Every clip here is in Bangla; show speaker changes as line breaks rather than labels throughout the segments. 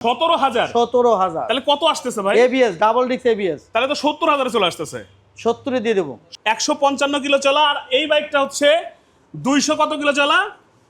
সতেরো হাজার?
সতেরো হাজার।
তাহলে কত আসতেছে ভাই?
এবিএস ডাবল ডিক্স এবিএস
তাহলে তো সত্তর হাজারে চলে আসতেছে।
সত্তরে দিয়ে দেবো।
একশো পঞ্চান্ন কিলো চলা আর এই বাইকটা হচ্ছে দুইশো কত কিলো চলা?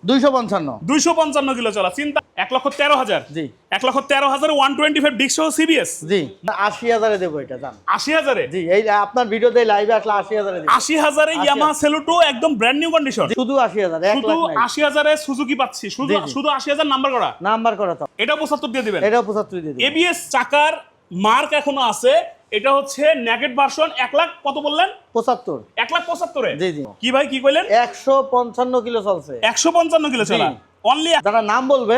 দুইশো পঞ্চান্ন।
দুইশো পঞ্চান্ন কিলো চলা। চিন্তা এক লক্ষ তেরো হাজার।
জি।
এক লক্ষ তেরো হাজার ওয়ান টোয়েন্টি ফাইভ ডিক্স সিবিএস
জি। আশি হাজারে দেবো এটা জান।
আশি হাজারে?
জি এই আপনার ভিডিওতে লাইভে আসলে আশি হাজারে
আশি হাজারে ইয়ামা সেলুটো একদম ব্র্যান্ড নিউ কন্ডিশন
শুধু আশি হাজার
শুধু আশি হাজারে সুজুকি পাচ্ছি। শুধু। শুধু আশি হাজার নাম্বার করা।
নাম্বার করা তো।
এটা পঁচাত্তর দিয়ে দিবেন।
এটাও পঁচাত্তর দিয়ে
এবিএস চাকার মার্ক এখনও আছে। এটা হচ্ছে নেগেট ভার্সন এক লাখ কত বললেন?
পঁচাত্তর।
এক লাখ পঁচাত্তরে?
জি জি।
কি ভাই কি কইলেন?
একশো পঞ্চান্ন কিলো চলছে।
একশো পঞ্চান্ন কিলো চলা। অনলি
যারা নাম বলবে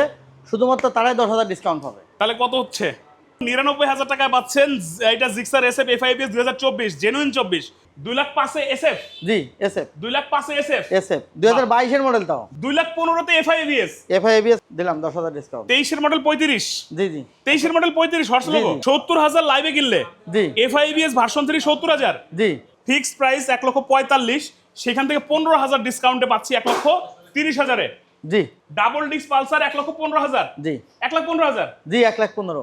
শুধুমাত্র তারাই দশ হাজার ডিসকাউন্ট পাবে
তাহলে কত হচ্ছে? নিরানব্বই হাজার টাকায় পাচ্ছেন এটা Gixxer S F F FI ABS দুই হাজার চব্বিশ জেনুইন চব্বিশ। দুই লাখ পাঁচে এসএফ
জি এসএফ
দুই লাখ পাঁচে এসএফ
এসএফ দুই হাজার বাইশের মডেল তাও।
দুই লাখ পনেরোতে এফআইপিএস
এফআই এবিএস দিলাম দশ হাজার ডিসকাউন্ট
তেইশের মডেল পঁয়ত্রিশ?
জি জি।
তেইশের মডেল পঁয়ত্রিশ হর্স লোগো সত্তর হাজার লাইভে কিনলে?
জি।
এফআইবিএস ভার্সন থ্রি সত্তর হাজার?
জি।
ফিক্সড প্রাইস এক লক্ষ পঁয়তাল্লিশ। সেখান থেকে পনেরো হাজার ডিসকাউন্টে পাচ্ছি এক লক্ষ তিরিশ হাজারে।
জি।
ডাবল ডিস্ক পালসার এক লক্ষ পনেরো হাজার।
জি।
এক লাখ পনেরো হাজার?
জি এক লাখ পনেরো।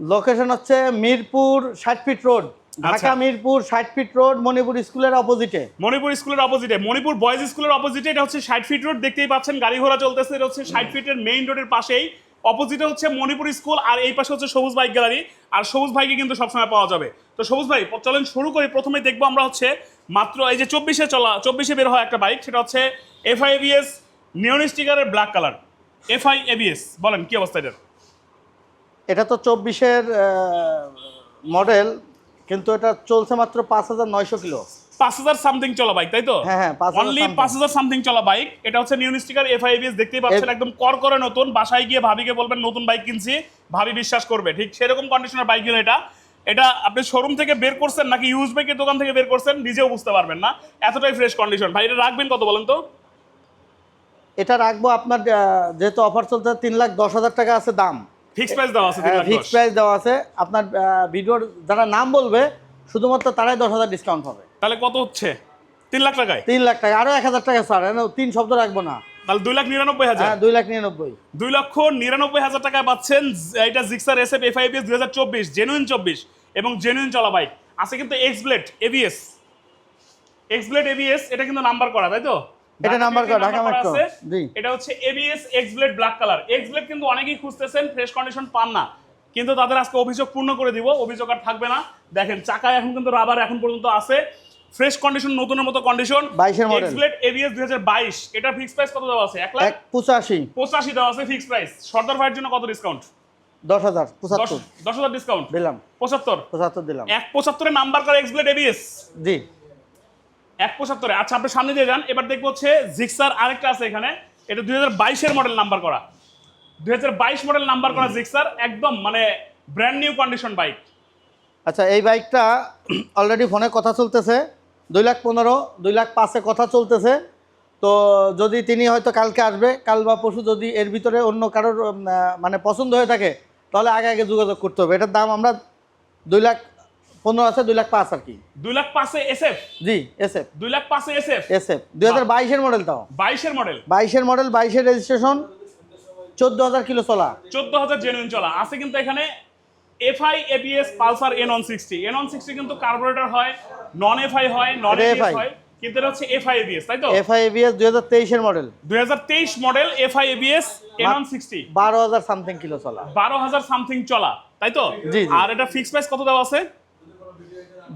লোকেশন হচ্ছে মিরপুর ষাট ফিট রোড ঢাকা
আচ্ছা।
মিরপুর ষাট ফিট রোড মণিপুর স্কুলের অপোজিটে
মণিপুর স্কুলের অপোজিটে মণিপুর বয়েজ স্কুলের অপোজিটে এটা হচ্ছে ষাট ফিট রোড দেখতেই পাচ্ছেন গাড়ি ঘোড়া চলতেছে এটা হচ্ছে ষাট ফিটের মেইন রোডের পাশেই। অপোজিটে হচ্ছে মণিপুর স্কুল আর এই পাশে হচ্ছে সবুজ বাইক গ্যালারি আর সবুজ ভাইকে কিন্তু সবসময় পাওয়া যাবে। তো সবুজ ভাই চলেন শুরু করি প্রথমে দেখব আমরা হচ্ছে মাত্র এই যে চব্বিশে চলা চব্বিশে বের হয় একটা বাইক সেটা হচ্ছে এফআই এবিএস নিয়ন স্টিকারের ব্ল্যাক কালার এফআই এবিএস বলেন কি অবস্থা এটার?
এটা তো চব্বিশের মডেল কিন্তু এটা চলছে মাত্র পাঁচ হাজার নয়শো কিলো।
পাঁচ হাজার সামথিং চলা বাইক তাই তো?
হ্যাঁ, হ্যাঁ, 5,000
অনলি পাঁচ হাজার সামথিং চলা বাইক এটা হচ্ছে নিউ স্টিকার এফআইবিএস দেখতেই পাচ্ছেন একদম কর করে নতুন। বাসায় গিয়ে ভাবিকে বলবেন নতুন বাইক কিনছি। ভাবি বিশ্বাস করবে। ঠিক সেরকম কন্ডিশনের বাইক গেলে এটা। এটা আপনি শোরুম থেকে বের করছেন নাকি ইউজ বাইকের দোকান থেকে বের করছেন নিজেও বুঝতে পারবেন না। এতটাই ফ্রেশ কন্ডিশন ভাই এটা রাখবেন কত বলেন তো?
এটা রাখব আপনার যেহেতু অফার চলছে তিন লাখ দশ হাজার টাকা আছে দাম।
ফিক্স প্রাইস দেওয়া আছে
ফিক্স প্রাইস দেওয়া আছে। আপনার ভিডিওর যারা নাম বলবে শুধুমাত্র তারাই দশ হাজার ডিসকাউন্ট পাবে।
তাহলে কত হচ্ছে? তিন লাখ টাকায়?
তিন লাখ টাকা। আরও এক হাজার টাকা স্যার তিন শব্দ রাখব না।
তাহলে দুই লাখ নিরানব্বই হাজার।
হ্যাঁ দুই লাখ নিরানব্বই।
দুই লক্ষ নিরানব্বই হাজার টাকায় পাচ্ছেন এটা Gixxer S F SF FI ABS দুই হাজার চব্বিশ জেনুইন চব্বিশ এবং জেনুইন চলা বাইক আছে কিন্তু X blade ABS X blade ABS এটা কিন্তু নাম্বার করা তাই তো?
এটা নাম্বার করা, ঢাকা মেট্রো। জি।
এটা হচ্ছে ABS X blade black colour X blade কিন্তু অনেকেই খুঁজতেছেন ফ্রেশ কন্ডিশন পান না। কিন্তু তাদের আজকে অভিযোগ পূর্ণ করে দিব অভিযোগ আর থাকবে না। দেখেন চাকায় এখন কিন্তু রাবার এখন পর্যন্ত আছে। ফ্রেশ কন্ডিশন নতুনের মতো কন্ডিশন
22 এর model।
এক্স ব্লেড এবিএস দুই হাজার বাইশ এটা ফিক্স প্রাইস কত দেওয়া আছে? এক লাখ?
এক পঁচাশি।
পঁচাশি দেওয়া আছে ফিক্স প্রাইস সর্দার ভাইয়ের জন্য কত ডিসকাউন্ট
দশ হাজার
দশ
পঁচাত্তর।
দশ হাজার ডিসকাউন্ট
দিলাম।
পঁচাত্তর?
পঁচাত্তর দিলাম।
এক পঁচাত্তরে নাম্বার করে এক্সপ্লেট এবিএস
জি।
এক পঁচাত্তরে। আচ্ছা আপনি সামনে দিয়ে যান। এবার দেখব হচ্ছে জিক্সার আরেকটা আছে এখানে। এটা দুই হাজার বাইশের মডেল নাম্বার করা। দুই হাজার বাইশ মডেল নাম্বার করা জিক্সার একদম মানে ব্র্যান্ড নিউ কন্ডিশন বাইক
আচ্ছা এই বাইকটা অলরেডি ফোনে কথা চলতেছে। দুই লাখ পনেরো দুই লাখ পাঁচে কথা চলতেছে। তো যদি তিনি হয়তো কালকে আসবে কাল বা পরশু যদি এর ভিতরে অন্য কারোর মানে পছন্দ হয়ে থাকে তাহলে আগে আগে যোগাযোগ করতে হবে। এটার দাম আমরা দুই লাখ পনেরো আছে দুই লাখ পাঁচ আর কি।
দুই লাখ পাঁচে এসএফ
জি এস এফ
দুই লাখ পাঁচে এসএফ
এস এফ দুই হাজার বাইশের মডেল তাও।
বাইশের মডেল
বাইশের মডেল বাইশের রেজিস্ট্রেশন চোদ্দ হাজার কিলো চলা।
চোদ্দ হাজার জেনুইন চলা। আছে কিন্তু এখানে FI ABS Pulsar N one sixty N one sixty কিন্তু কার্বোরেটর হয় নন এফআই হয় নন এবিএস হয় কিন্তু এটা হচ্ছে এফআই এবিএস তাই তো?
এফআই এবিএস হাজার তেইশের মডেল
দুই হাজার তেইশ model FI ABS N one sixty
বারো হাজার সামথিং কিলো চলা।
বারো হাজার সামথিং চলা তাই তো?
জি, জি।
আর এটা ফিক্স প্রাইস কত দেওয়া আছে?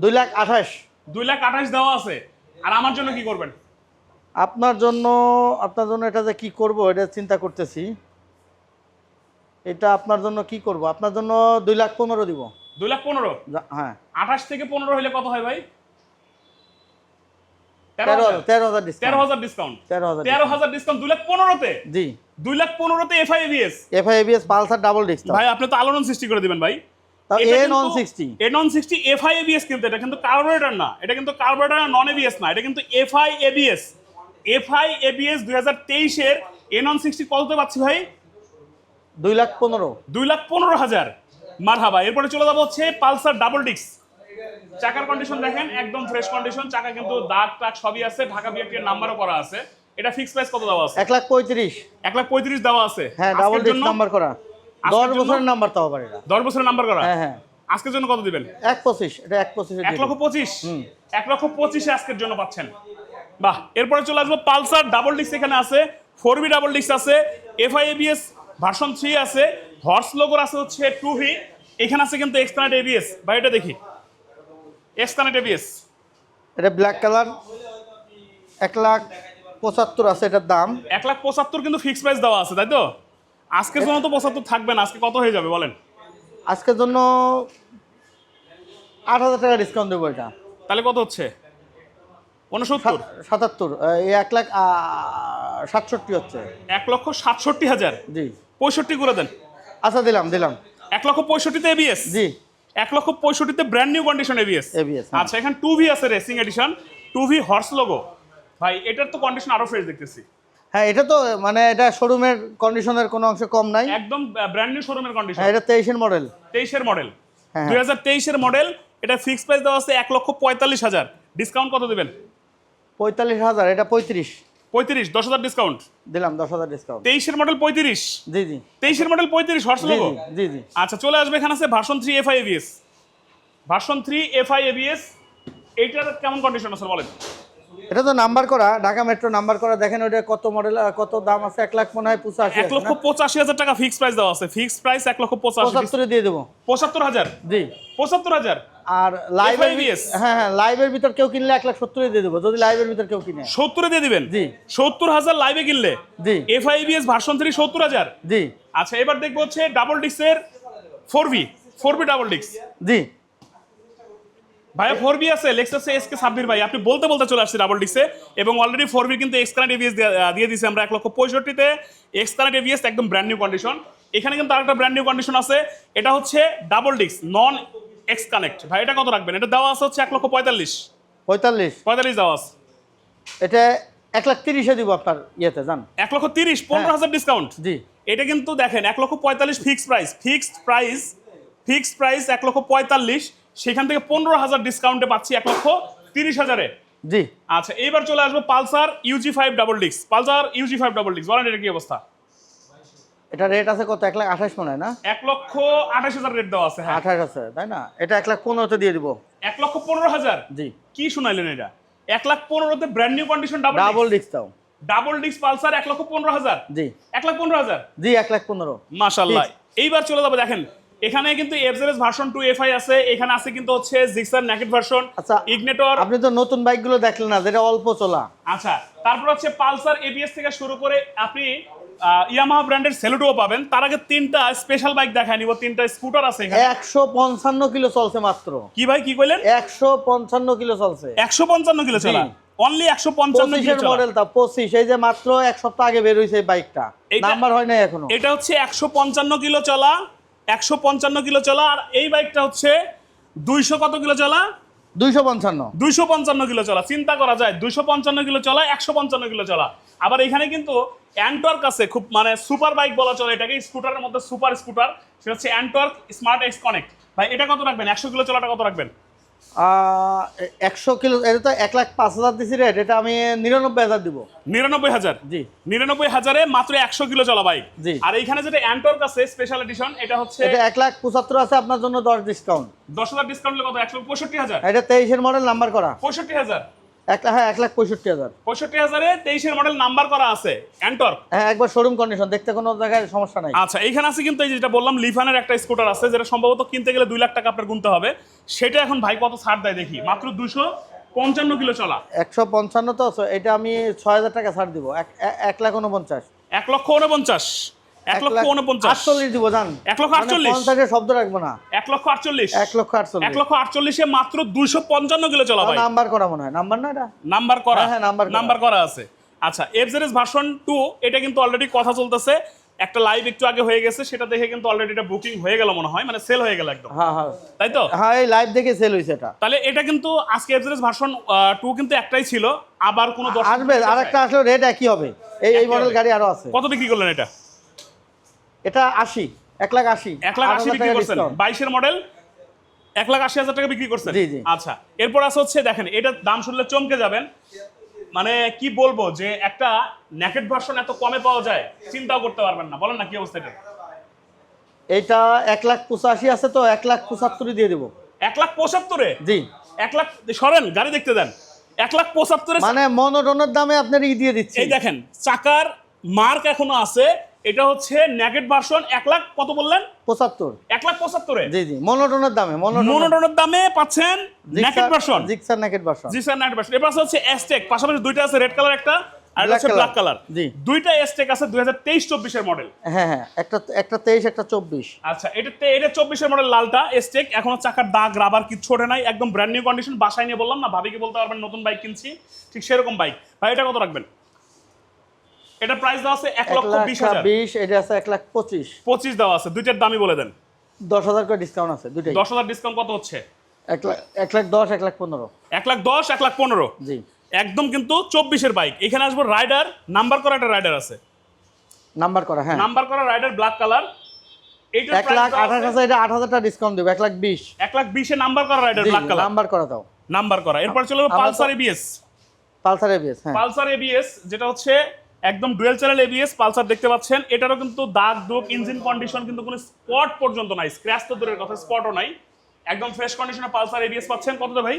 দুই লাখ আঠাশ।
দুই লাখ আঠাশ দেওয়া আছে। আর আমার জন্য কি করবেন?
আপনার জন্য আপনার জন্য এটা যে কি করব এটা চিন্তা করতেছি। এটা আপনার জন্য কি করব? আপনার জন্য দুই লাখ পনেরো দিব।
দুই লাখ পনেরো?
হ্যাঁ।
আঠাশ থেকে পনেরো হলে কত হয় ভাই? তেরো হাজার।
তেরো হাজার ডিসকাউন্ট তেরো হাজার
ডিসকাউন্ট দুই লাখ পনেরোতে?
জি।
দুই লাখ পনেরোতে
পালসার ডাবল ডিস্ক
ভাই আপনি তো আলোড়ন সৃষ্টি করে দিবেন ভাই।
তাও N one sixty
N one sixty FI ABS কিন্তু এটা কিন্তু কার্বোরেটর না এটা কিন্তু কার্বোরেটর নন এবিএস না এটা কিন্তু এফআই এবিএস এফআই এবিএস দুই হাজার তেইশের এ নন সিক্সটি কততে পাচ্ছি ভাই?
দুই লাখ পনেরো।
দুই লাখ পনেরো হাজার। মার এরপরে চলে যাব হচ্ছে পালসার ডাবল ডিক্স চাকার কন্ডিশন দেখেন একদম ফ্রেশ কন্ডিশন চাকা কিন্তু দাগ টাগ সবই আছে ঢাকা বিআরটি এর নাম্বারও করা আছে। এটা ফিক্স প্রাইস কত দেওয়া আছে?
এক লাখ পঁয়ত্রিশ।
এক লাখ পঁয়ত্রিশ দেওয়া আছে।
হ্যাঁ ডাবল ডিস্ক নাম্বার করা। দশ? বছরের নাম্বার তাও পারে
দশ বছরের নাম্বার করা?
হ্যাঁ হ্যাঁ।
আজকের জন্য কত দিবেন?
এক পঁচিশ এটা এক পঁচিশ
এক লক্ষ পঁচিশ? এক লক্ষ পঁচিশে আজকের জন্য পাচ্ছেন। বাহ এরপরে চলে আসব পালসার ডাবল ডিস্ক এখানে আছে ফোর বি ডাবল ডিস্ক আছে এফআই এবিএস ভার্সন থ্রি আছে হর্স লোগোর আছে হচ্ছে টু ভি এখানে আছে কিন্তু এক্সকানেট এবিএস বা এটা দেখি। এক্সকানেট এবিএস
এটা ব্ল্যাক কালার এক লাখ পঁচাত্তর আছে এটার দাম।
এক লাখ পঁচাত্তর কিন্তু ফিক্স প্রাইস দেওয়া আছে তাই তো? আজকের জন্য তো পঁচাত্তর থাকবে না আজকে কত হয়ে যাবে বলেন?
আজকের জন্য আট হাজার টাকা ডিসকাউন্ট দেবো এটা।
তাহলে কত হচ্ছে? উনসত্তর?
সাতাত্তর এক লাখ সাতষট্টি হচ্ছে।
এক লক্ষ সাতষট্টি হাজার?
জি।
পঁয়ষট্টি করে দেন।
আচ্ছা দিলাম দিলাম।
এক লক্ষ পঁয়ষট্টিতে এবিএস
জি।
এক লক্ষ পঁয়ষট্টিতে ব্র্যান্ড নিউ কন্ডিশন এবিএস
হ্যাঁ।
আচ্ছা এখানে টু ভি আছে racing edition two V horse logo ভাই এটার তো কন্ডিশন আরও ফ্রেশ দেখতেছি।
হ্যাঁ এটা তো মানে এটা শোরুমের কন্ডিশনের কোনো অংশ কম নাই।
একদম ব্র্যান্ড নিউ শোরুমের কন্ডিশন
হ্যাঁ এটা তেইশের মডেল
তেইশের মডেল
হ্যাঁ।
দুই হাজার তেইশের মডেল এটা ফিক্স প্রাইস দেওয়া আছে এক লক্ষ পঁয়তাল্লিশ হাজার। ডিসকাউন্ট কত দেবেন?
পঁয়তাল্লিশ হাজার এটা পঁয়ত্রিশ।
পঁয়ত্রিশ দশ হাজার ডিসকাউন্ট
দিলাম দশ হাজার ডিসকাউন্ট
তেইশের মডেল পঁয়ত্রিশ?
জি জি।
তেইশের মডেল পঁয়ত্রিশ হর্স লোগো
জি জি জি।
আচ্ছা চলে আসবে এখানে আছে version three FI ABS version three FI ABS এইটার কেমন কন্ডিশন আছে বলেন?
এটা তো নাম্বার করা ঢাকা মেট্রো নাম্বার করা দেখেন ওটা কত মডেল কত দাম আছে এক লাখ মনে হয় পঁচাশি
এক লক্ষ পঁচাশি হাজার টাকা ফিক্স প্রাইস দেওয়া আছে ফিক্স প্রাইস এক লক্ষ পঁচাশি।
দিয়ে দেবো।
পঁচাত্তর হাজার?
জি।
পঁচাত্তর হাজার?
আর লাইভের? হ্যাঁ হ্যাঁ লাইভের ভিতর কেউ কিনলে এক লাখ সত্তরে দিয়ে দেবো যদি লাইভের ভিতর কেউ কিনে।
সত্তরে দিয়ে দিবেন?
জি।
সত্তর হাজার লাইভে কিনলে?
জি।
F FI ABS version three সত্তর হাজার?
জি।
আচ্ছা এবার দেখব হচ্ছে double ডিক্সের four V four V double ডিক্স
জি।
ভাইয়া ফোর বি আছে লেক্সাস এস কে সাব্বির ভাই। আপনি বলতে বলতে চলে আসছে ডাবল ডিক্সে এবং অলরেডি ফোর বি কিন্তু এক্সকানেট এভিএস দিয়ে দিয়েছি আমরা এক লক্ষ পঁয়ষট্টিতে। এক্সকানেট এভিএস একদম ব্র্যান্ড নিউ কন্ডিশন এখানে কিন্তু আরেকটা ব্র্যান্ড নিউ কন্ডিশন আছে এটা হচ্ছে ডাবল ডিক্স নন এক্স কানেক্ট ভাই এটা কত রাখবেন? এটা দেওয়া আছে হচ্ছে এক লক্ষ পঁয়তাল্লিশ।
পঁয়তাল্লিশ।
পঁয়তাল্লিশ দেওয়া আছে।
এটা এক লাখ তিরিশে দিব আপনার ইয়েতে জান?
এক লক্ষ তিরিশ পনেরো হাজার ডিসকাউন্ট
জি।
এটা কিন্তু দেখেন এক লক্ষ পঁয়তাল্লিশ fixed price fixed price fixed price এক লক্ষ পঁয়তাল্লিশ। সেখান থেকে পনেরো হাজার ডিসকাউন্টে পাচ্ছি এক লক্ষ তিরিশ হাজারে।
জি।
আচ্ছা এইবার চলে আসব পালসার ইউজি ফাইভ ডাবল ডিক্স পালসার ইউজি ফাইভ ডাবল ডিক্স বলেন এটা কি অবস্থা?
এটা রেট আছে কত? এক লাখ আঠাশ মনে হয় না?
এক লক্ষ আঠাশ হাজার রেট দেওয়া আছে হ্যাঁ।
আঠাশ আছে তাই না? এটা এক লাখ পনেরোতে দিয়ে দিব।
এক লক্ষ পনেরো হাজার?
জি।
কি শুনাইলেন এটা? এক লাখ পনেরোতে brand new condition double
double disc দাও।
ডাবল ডিক্স পালসার এক লক্ষ পনেরো হাজার?
জি।
এক লাখ পনেরো হাজার?
জি এক লাখ পনেরো।
মাশাল্লাহ এইবার চলে যাব দেখেন এখানে কিন্তু এফজেরেস ভার্সন টু এফআই আছে এখানে আছে কিন্তু হচ্ছে জিক্সার ন্যাকেট ভার্সন
আচ্ছা।
ইগনেটর
আপনি তো নতুন বাইকগুলো দেখলেন না যেটা অল্প চলা।
আচ্ছা তারপর হচ্ছে পালসার এবিএস থেকে শুরু করে আপনি ইয়ামাহা ব্র্যান্ডের সেলুটোও পাবেন। তার আগে তিনটা স্পেশাল বাইক দেখায় নিব তিনটা স্কুটার আছে এখানে।
একশো পঞ্চান্ন কিলো চলছে মাত্র।
কি ভাই কি কইলেন?
একশো পঞ্চান্ন কিলো চলছে।
একশো পঞ্চান্ন কিলো চলা? অনলি একশো পঞ্চান্ন কিলো
পঁচিশের
চলা।
মডেল তা পঁচিশ এই যে মাত্র এক সপ্তাহ আগে বের এই বাইকটা নাম্বার হয় নাই এখনও।
এটা হচ্ছে একশো পঞ্চান্ন কিলো চলা। একশো পঞ্চান্ন কিলো চলা আর এই বাইকটা হচ্ছে দুইশো কত কিলো চলা?
দুইশো পঞ্চান্ন।
দুইশো পঞ্চান্ন কিলো চলা চিন্তা করা যায় দুইশো পঞ্চান্ন কিলো চলা একশো পঞ্চান্ন কিলো চলা। আবার এখানে কিন্তু অ্যান্টওয়ার্ক আছে খুব মানে সুপার বাইক বলা চলে এটাকে স্কুটারের মধ্যে সুপার স্কুটার সেটা হচ্ছে অ্যান্টওয়ার্ক স্মার্ট এক্স কানেক্ট ভাই এটা কত রাখবেন? একশো কিলো চলাটা কত রাখবেন?
একশো কিলো এটা তো এক লাখ পাঁচ হাজার দিছি রেট এটা আমি নিরানব্বই হাজার দিব।
নিরানব্বই হাজার?
জি।
নিরানব্বই হাজারে মাত্র একশো কিলো চলা বাইক
জি।
আর এইখানে যেটা অ্যান্টর্ক আছে স্পেশাল এডিশন এটা হচ্ছে
এটা এক লাখ পঁচাত্তর আছে আপনার জন্য দশ ডিসকাউন্ট
দশ হাজার ডিসকাউন্ট কত? একশো পঁয়ষট্টি হাজার?
এটা তেইশের মডেল নাম্বার করা।
পঁয়ষট্টি হাজার।
এক হ্যাঁ এক লাখ পঁয়ষট্টি হাজার।
পঁয়ষট্টি হাজারে তেইশের মডেল নাম্বার করা আছে
হ্যাঁ একবার শোরুম কন্ডিশন দেখতে কোনো জায়গায় সমস্যা নাই।
আচ্ছা এইখানে আছে কিন্তু এই যেটা বললাম লিফানের একটা স্কুটার আছে যেটা সম্ভবত কিনতে গেলে দুই লাখ টাকা আপনার গুনতে হবে। সেটা এখন ভাই কত ছাড় দেয় দেখি। মাত্র দুশো পঞ্চান্ন কিলো চলা।
একশো পঞ্চান্ন তো এটা আমি ছয় হাজার টাকা ছাড় দিব। এক- লাখ উনপঞ্চাশ
এক লক্ষ উনপঞ্চাশ এক লক্ষ উনপঞ্চাশ
আটচল্লিশ দিব জান।
এক লক্ষ আটচল্লিশ?
পঞ্চাশের শব্দ রাখব না।
এক লক্ষ আটচল্লিশ।
এক লক্ষ আটচল্লিশ।
এক লক্ষ আটচল্লিশে মাত্র দুইশো পঞ্চান্ন কিলো চলা ভাই
নাম্বার করা মনে হয়। নাম্বার না এটা?
নাম্বার করা।
হ্যাঁ, হ্যাঁ, নাম্বার
নাম্বার করা আছে। আচ্ছা এফজেরেস ভার্সন টু এটা কিন্তু অলরেডি কথা চলতেছে। একটা লাইভ একটু আগে হয়ে গেছে সেটা দেখে কিন্তু অলরেডি এটা বুকিং হয়ে গেল মনে হয় মানে সেল হয়ে গেল একদম।
হ্যাঁ হ্যাঁ।
তাই তো?
হ্যাঁ এই লাইভ দেখে সেল হয়েছে এটা।
তাহলে এটা কিন্তু আজকে এফজেরেস ভার্সন টু কিন্তু একটাই ছিল। আবার কোনো
আসবে আর একটা আসলে রেট একই হবে। এই এই মডেল গাড়ি আরও আছে।
কত বিক্রি করলেন এটা?
এটা আশি। এক লাখ আশি।
এক লাখ আশি বিক্রি করছেন। বাইশের মডেল এক লাখ আশি হাজার টাকা বিক্রি করছেন। আচ্ছা এরপর হচ্ছে দেখেন এটার দাম শুনলে চমকে যাবেন। মানে কি বলব যে একটা নেকেট ভার্সন এত কমে পাওয়া যায় চিন্তাও করতে পারবেন না। বলেন না কি অবস্থা এটা?
এটা এক লাখ পঁচাশি আছে তো এক লাখ পঁচাত্তরই দিয়ে দেবো।
এক লাখ পঁচাত্তরে?
জি।
এক লাখ সরেন গাড়ি দেখতে দেন। এক লাখ পঁচাত্তরে
মানে মনোটনের দামে আপনার ই দিয়ে দিচ্ছি।
এই দেখেন চাকার মার্ক এখনও আছে এটা হচ্ছে নেগেট ভার্সন এক লাখ কত বললেন?
পঁচাত্তর।
এক লাখ পঁচাত্তরে?
জি জি মনোটনের দামে
মনোটনের দামে। পাচ্ছেন naked version.
Gixxer naked version.
জি স্যার নেগেট ভার্সন। এবার হচ্ছে এসটেক পাশাপাশি দুইটা আছে রেড কালার একটা আর হচ্ছে ব্ল্যাক কালার
জি।
দুইটা এসটেক আছে দুই হাজার তেইশ চব্বিশের মডেল
হ্যাঁ হ্যাঁ একটা একটা তেইশ একটা চব্বিশ।
আচ্ছা এটাতে এটা চব্বিশের মডেল লালটা এসটেক এখনও চাকার দাগ রাবার কিচ্ছু ওঠে নাই একদম ব্র্যান্ড নিউ কন্ডিশন বাসায় নিয়ে বললাম না ভাবিকে বলতে পারবেন নতুন বাইক কিনছি ঠিক সেরকম বাইক ভাই এটা কত রাখবেন? এটা প্রাইস দেওয়া আছে এক লক্ষ বিশ হাজার।
বিশ এটা আছে এক লাখ পঁচিশ।
পঁচিশ দেওয়া আছে দুইটার দামই বলে দেন।
দশ হাজার করে ডিসকাউন্ট আছে দুটাই
দশ হাজার ডিসকাউন্ট কত হচ্ছে?
এক লাখ এক লাখ দশ এক লাখ পনেরো।
এক লাখ দশ এক লাখ পনেরো?
জি।
একদম কিন্তু চব্বিশের বাইক এখানে আসব রাইডার নাম্বার করা একটা রাইডার আছে।
নাম্বার করা হ্যাঁ।
নাম্বার করা রাইডার ব্ল্যাক কালার
এক লাখ আঠাশ হাজার এটা আট হাজার টাকা ডিসকাউন্ট দেবো এক লাখ বিশ।
এক লাখ বিশে নাম্বার করা রাইডার ব্ল্যাক কালার
নাম্বার করা দাও।
নাম্বার করা। এরপর চলে পালসার এবিএস
পালসার এবিএস হ্যাঁ।
পালসার এবিএস যেটা হচ্ছে একদম ডুয়েল চ্যানেল এবিএস পালসার দেখতে পাচ্ছেন। এটারও কিন্তু দাগ দুগ ইঞ্জিন কন্ডিশন কিন্তু কোনো স্পট পর্যন্ত নাই। স্ক্র্যাচ তো দূরের কথা স্পটও নাই। একদম ফ্রেশ কন্ডিশনে পালসার এবিএস পাচ্ছেন। কতটা ভাই?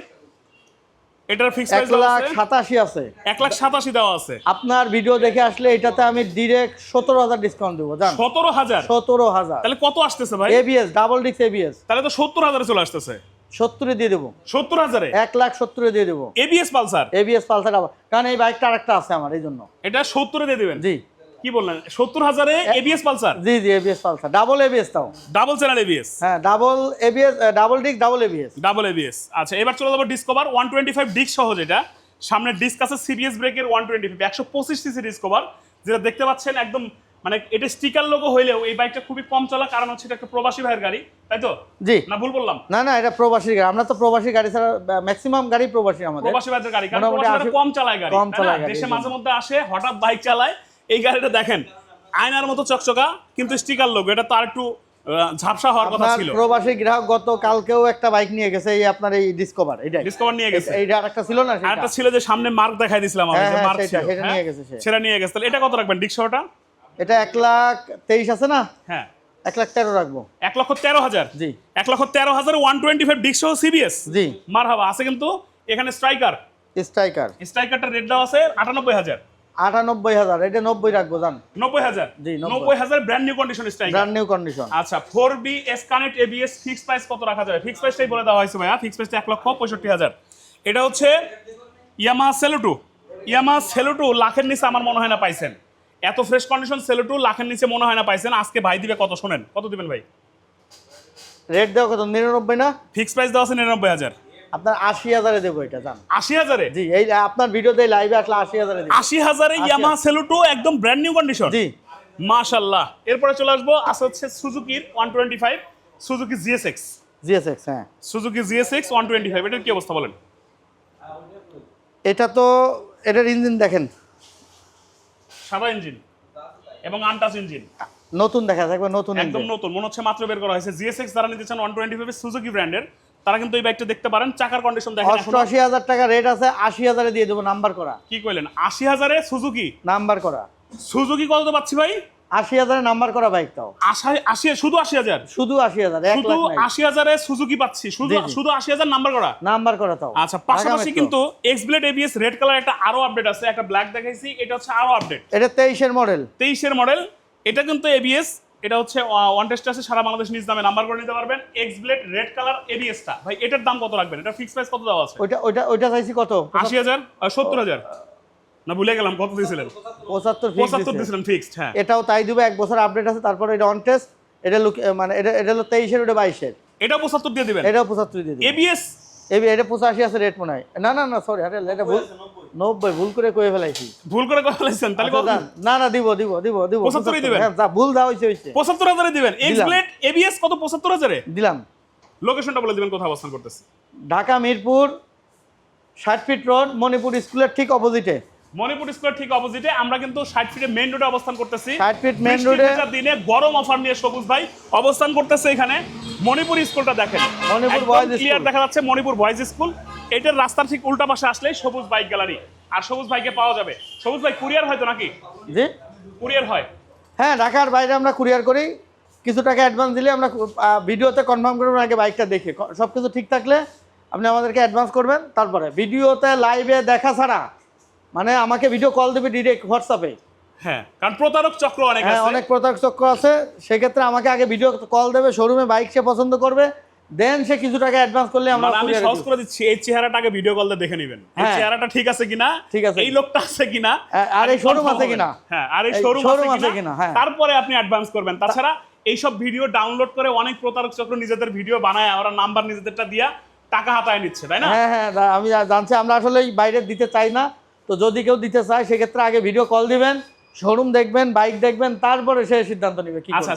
এটার ফিক্স প্রাইস
লাখ সাতাশি আছে।
এক লাখ সাতাশি দেওয়া আছে।
আপনার ভিডিও দেখে আসলে এটাতে আমি ডিরেক্ট সতেরো হাজার ডিসকাউন্ট দেবো জান।
সতেরো হাজার?
সতেরো হাজার।
তাহলে কত আসতেছে ভাই?
এবিএস ডাবল ডিক্স এবিএস
তাহলে তো সত্তর হাজারে চলে আসতেছে।
সত্তরে দিয়ে দেবো।
সত্তর হাজারে?
এক লাখ সত্তরে দিয়ে দেবো।
ABS Pulsar?
এবিএস পালসার আবার। কারণ এই বাইকটা আরেকটা আছে আমার এই জন্য।
এটা সত্তরে দিয়ে দিবেন?
জি।
কি বললেন? সত্তর হাজারে এবিএস পালসার?
জি জি এবিএস পালসার। ডাবল এবিএস তাও।
ডাবল চ্যানেল এবিএস
হ্যাঁ double ABS double disc double ABS
double ABS আচ্ছা এবার চলে যাব Discover one twenty five disc সহ যেটা। সামনে ডিস্ক আছে সিবিএস ব্রেকের ওয়ান টোয়েন্টি ফাইভ একশো পঁচিশ সিসি ডিসকভার যেটা দেখতে পাচ্ছেন একদম মানে এটা স্টিকার লোগো হইলেও এই বাইকটা খুবই কম চলা কারণ হচ্ছে এটা একটা প্রবাসী ভাইয়ের গাড়ি তাই তো?
জি।
না ভুল বললাম?
না না এটা প্রবাসী গাড়ি। আমরা তো প্রবাসী গাড়ি ছাড়া ম্যাক্সিমাম গাড়ি প্রবাসী আমাদের।
প্রবাসী ভাইদের গাড়ি কারণ প্রবাসীরা কম চালায় গাড়ি
কম চালায় গাড়ি,
দেশে মাঝে মধ্যে আসে হঠাৎ বাইক চালায়। এই গাড়িটা দেখেন আয়নার মতো চকচকা কিন্তু স্টিকার লোগো এটা তার একটু ঝাপসা হওয়ার কথা ছিল।
প্রবাসী গ্রাহক গত কালকেও একটা বাইক নিয়ে গেছে এই আপনার এই ডিসকভার এটা
ডিসকভার নিয়ে গেছে।
এইটা আরেকটা ছিল না সেটা?
আরেকটা ছিল যে সামনে মার্ক দেখাই দিছিলাম আমি
হ্যাঁ,
যে
হ্যাঁ,
মার্ক
সেটা,
ছিল।
সেটা
হ্যাঁ?
নিয়ে গেছে
সেটা নিয়ে গেছে। তাহলে এটা কত রাখবেন? ডিক্সটা
এটা এক লাখ তেইশ আছে না?
হ্যাঁ।
এক লাখ তেরো রাখব।
এক লক্ষ তেরো হাজার।
জি।
এক লক্ষ তেরো হাজার ওয়ান টোয়েন্টি ফাইভ ডিক্স সিবিএস
জি।
মার হাবা আছে কিন্তু এখানে স্ট্রাইকার
স্ট্রাইকার
স্ট্রাইকারটা রেট দেওয়া আছে আটানব্বই হাজার।
আটানব্বই হাজার এটা নব্বই রাখব জান।
নব্বই হাজার।
জি, নব্বই।
নব্বই হাজার brand new condition striker
brand new condition
আচ্ছা four V S connect ABS fix price কত রাখা যাবে? ফিক্স প্রাইসটাই বলে দেওয়া হয়েছে ভাইয়া। ফিক্স প্রাইসটা এক লক্ষ পঁয়ষট্টি হাজার। এটা হচ্ছে ইয়ামা সেলুটু ইয়ামা সেলুটু লাখের নিচে আমার মনে হয় না পাইছেন। এত ফ্রেশ কন্ডিশন সেলুটু লাখের নিচে মনে হয় না পাইছেন। আজকে ভাই দিবে কত শোনেন? কত দিবেন ভাই?
রেট দেওয়া কত? নিরানব্বই না?
ফিক্স প্রাইস দেওয়া আছে নিরানব্বই হাজার।
আপনার আশি হাজারে দেবো এটা জান।
আশি হাজারে?
জি এই আপনার ভিডিওতে লাইভে আসলে আশি হাজারে
আশি হাজারে ইয়ামা সেলুটু একদম ব্র্যান্ড নিউ কন্ডিশন
জি।
মাশাল্লাহ এরপরে চলে আসব আছে হচ্ছে সুজুকির one twenty five Suzuki GSX
GSX হ্যাঁ।
Suzuki GSX one twenty five এটার কি অবস্থা বলেন?
এটা তো এটার ইঞ্জিন দেখেন।
সাদা ইঞ্জিন এবং আনটাচ ইঞ্জিন।
নতুন দেখা যাবে নতুন
একদম নতুন মনে হচ্ছে মাত্র বের করা হয়েছে। জিএসএক্স যারা নিতে চান ওয়ান টোয়েন্টি ফাইভ সুজুকি ব্র্যান্ডের তারা কিন্তু এই বাইকটা দেখতে পারেন। চাকার কন্ডিশন দেখেন
অষ্টআশি হাজার টাকা রেট আছে আশি হাজারে দিয়ে দেবো নাম্বার করা।
কি কইলেন? আশি হাজারে সুজুকি
নাম্বার করা।
সুজুকি কত পাচ্ছি ভাই?
আশি হাজারে নাম্বার করা বাইকটাও
আশি আশি শুধু আশি হাজার?
শুধু আশি হাজার
শুধু আশি হাজারে সুজুকি পাচ্ছি শুধু। শুধু আশি হাজার নাম্বার করা?
নাম্বার করা তাও।
আচ্ছা পাশাপাশি কিন্তু X blade ABS red colour একটা আরও আপডেট আছে একটা ব্ল্যাক দেখাইছি এটা হচ্ছে আরও আপডেট
এটা তেইশের মডেল
তেইশের মডেল এটা কিন্তু এবিএস এটা হচ্ছে ওয়ান টেস্ট আছে সারা বাংলাদেশ নিজ দামে নাম্বার করে নিতে পারবেন। এক্স ব্লেড রেড কালার এবিএসটা ভাই এটার দাম কত রাখবেন? এটা ফিক্স প্রাইস কত দেওয়া আছে?
ওইটা ওইটা ওইটা চাইছি কত?
আশি হাজার সত্তর হাজার। না ভুলে গেলাম কত দিয়েছিলেন? ফিক্সড হ্যাঁ।
এটাও তাই দিবে এক বছর আপডেট আছে তারপরে এটা অন টেস্ট এটা লুক মানে এটা এটা হলো তেইশের ওটা
এটা দিয়ে দিবেন?
এটাও পঁচাত্তর দিয়ে
এবিএস
এবি এটা পঁচাশি আছে রেট মনে হয়। না না না সরি আরে এটা ভুল নব্বই ভুল করে কয়ে ফেলাইছি।
ভুল করে কথা বলেছেন তাহলে
আচ্ছা,
কত?
না না দিব দিব দিব দিব
75 দিবেন?
হ্যাঁ, যা ভুল হয়েছে
পঁচাত্তর হাজারে দিবেন। এক্স। ব্লেড এবিএস কত? পঁচাত্তর হাজারে?
দিলাম।
লোকেশনটা বলে দিবেন কোথায় অবস্থান করতেছে।
ঢাকা মিরপুর ষাট ফিট রোড মণিপুর স্কুলের ঠিক অপোজিটে
মণিপুর স্কোয়ার ঠিক অপোজিটে আমরা কিন্তু ষাট ফিটে মেইন রোডে অবস্থান করতেছি।
60 feet main
বৃষ্টির
road এ-
ভেজা দিনে গরম অফার নিয়ে সবুজ ভাই অবস্থান করতেছে এখানে। মণিপুর স্কুলটা দেখেন।
মণিপুর boys
ক্লিয়ার দেখা যাচ্ছে মণিপুর বয়েজ স্কুল এটার রাস্তার ঠিক উল্টা পাশে আসলেই সবুজ বাইক গ্যালারি আর সবুজ ভাইকে পাওয়া যাবে। সবুজ ভাই কুরিয়ার হয়তো নাকি?
জি।
কুরিয়ার হয়।
হ্যাঁ ঢাকার বাইরে আমরা কুরিয়ার করি। কিছু টাকা অ্যাডভান্স দিলে আমরা ভিডিওতে কনফার্ম করবেন আগে বাইকটা দেখে। সব কিছু ঠিক থাকলে আপনি আমাদেরকে অ্যাডভান্স করবেন তারপরে। ভিডিওতে লাইভে দেখা ছাড়া মানে আমাকে ভিডিও কল দেবে ডিরেক্ট হোয়াটসঅ্যাপে
হ্যাঁ কারণ প্রতারক চক্র অনেক
হ্যাঁ অনেক প্রতারক চক্র আছে। সেক্ষেত্রে আমাকে আগে ভিডিও কল দেবে শোরুমে বাইক সে পছন্দ করবে দেন সে কিছু টাকা অ্যাডভান্স করলে আমরা
আমি সহজ করে দিচ্ছি এই চেহারাটাকে ভিডিও কল দিয়ে দেখে নেবেন। এই
হ্যাঁ।
চেহারাটা ঠিক আছে কিনা?
ঠিক আছে।
এই লোকটা আছে কিনা?
হ্যাঁ, আর এই showroom
confirm
আছে কিনা?
হ্যাঁ আর এই শোরুম আছে কিনা?
হ্যাঁ।
তারপরে আপনি অ্যাডভান্স করবেন। তাছাড়া এইসব ভিডিও ডাউনলোড করে অনেক প্রতারক চক্র নিজেদের ভিডিও বানায় ওরা নাম্বার নিজেদেরটা দিয়া টাকা হাতায় নিচ্ছে তাই না?
হ্যাঁ হ্যাঁ আমি জানছি আমরা আসলে বাইরে দিতে চাই না। তো যদি কেউ দিতে চায় সেক্ষেত্রে আগে ভিডিও কল দিবেন শোরুম দেখবেন বাইক দেখবেন তারপরে সে সিদ্ধান্ত নেবে কি।
আচ্ছা